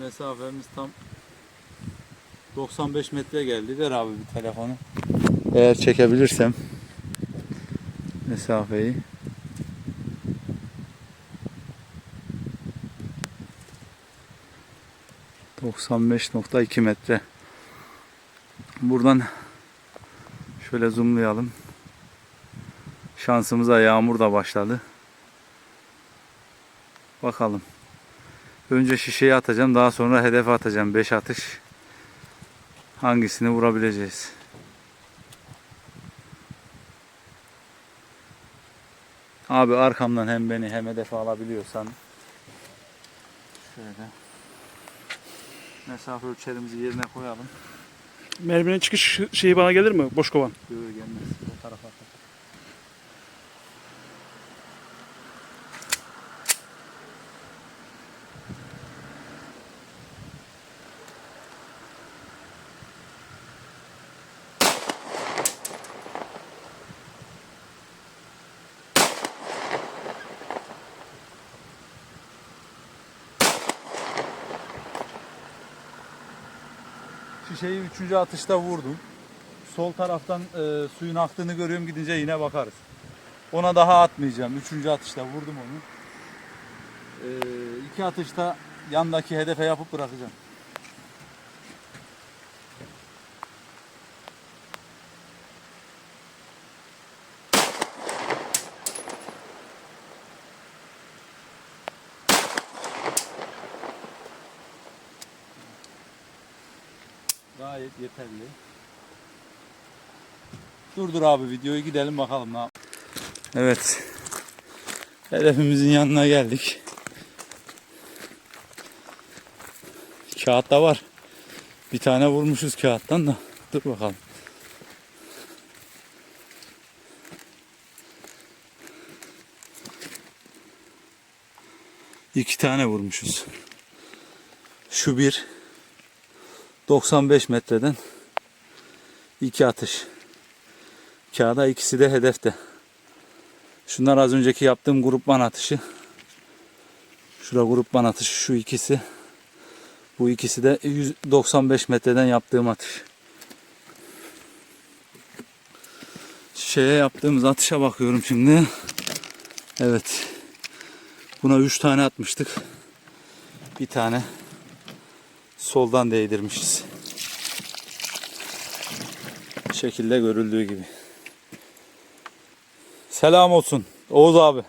Mesafemiz tam 95 metre geldi. Ver abi bir telefonu. Eğer çekebilirsem mesafeyi. ...95.2 metre. Buradan şöyle zoomlayalım. Şansımıza yağmur da başladı. Bakalım. Önce şişeyi atacağım. Daha sonra hedefe atacağım. 5 atış. Hangisini vurabileceğiz? Abi arkamdan hem beni hem hedefe alabiliyorsan şöyle mesafe ölçerimizi yerine koyalım. Merminin çıkış şeyi bana gelir mi? Boş kovan. Böyle gelmez. O tarafa atar. Şişeyi üçüncü atışta vurdum. Sol taraftan e, suyun aktığını görüyorum gidince yine bakarız. Ona daha atmayacağım. Üçüncü atışta vurdum onu. E, iki atışta yandaki hedefe yapıp bırakacağım. Gayet yeterli. Durdur abi videoyu gidelim bakalım ne. Evet. Hedefimizin yanına geldik. Kağıt da var. Bir tane vurmuşuz kağıttan da. Dur bakalım. İki tane vurmuşuz. Şu bir. 95 metreden iki atış. Kağıda ikisi de hedefte. Şunlar az önceki yaptığım grupman atışı. Şura grupman atışı şu ikisi. Bu ikisi de 195 metreden yaptığım atış. Şeye yaptığımız atışa bakıyorum şimdi. Evet. Buna 3 tane atmıştık. Bir tane soldan değdirmişiz. Şekilde görüldüğü gibi. Selam olsun Oğuz abi.